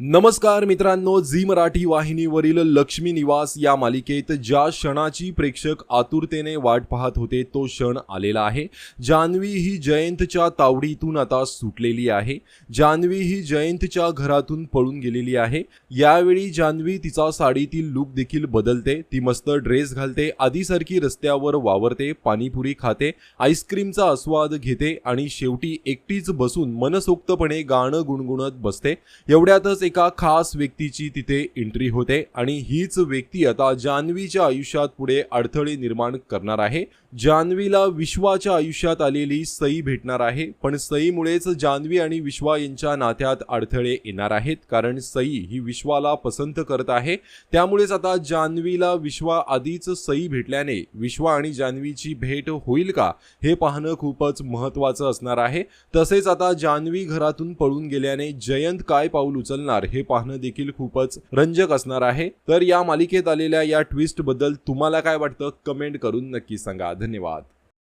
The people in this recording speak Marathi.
नमस्कार मित्रांनो झी मराठी वाहिनीवरील लक्ष्मी निवास या मालिकेत ज्या क्षणाची प्रेक्षक आतुरतेने वाट पाहत होते तो क्षण आलेला आहे. जान्हवी ही जयंतच्या तावडीतून आता सुटलेली आहे. जान्हवी ही जयंतच्या घरातून पळून गेलेली आहे. यावेळी जान्हवी तिचा साडीतील लुक देखील बदलते ती मस्त ड्रेस घालते आधीसारखी रस्त्यावर वावरते पाणीपुरी खाते आईस्क्रीमचा आस्वाद घेते आणि शेवटी एकटीच बसून मनसोक्तपणे गाणं गुणगुणत बसते. एवढ्यातच एका खास व्यक्तीची तिथे एंट्री होते आणि हीच व्यक्ती आता जान्हवीच्या आयुष्यात पुढे अडथळे निर्माण करणार आहे. जान्हवीला विश्वाच्या आयुष्यात आलेली सई भेटणार आहे पण सईमुळेच जान्हवी आणि विश्वा यांच्या नात्यात अडथळे येणार आहेत कारण सई ही विश्वाला पसंत करत आहे. त्यामुळेच आता जान्हवीला विश्वा आधीच सई भेटल्याने विश्वा आणि जान्हवीची भेट होईल का हे पाहणं खूपच महत्त्वाचं असणार आहे. तसेच आता जान्हवी घरातून पळून गेल्याने जयंत काय पाऊल उचलणार? हे पाहणं देखील खूपच रंजक असणार आहे. तर या मालिकेत आलेल्या या ट्विस्टबद्दल तुम्हाला काय वाटतं? कमेंट करून नक्की सांगा. धन्यवाद.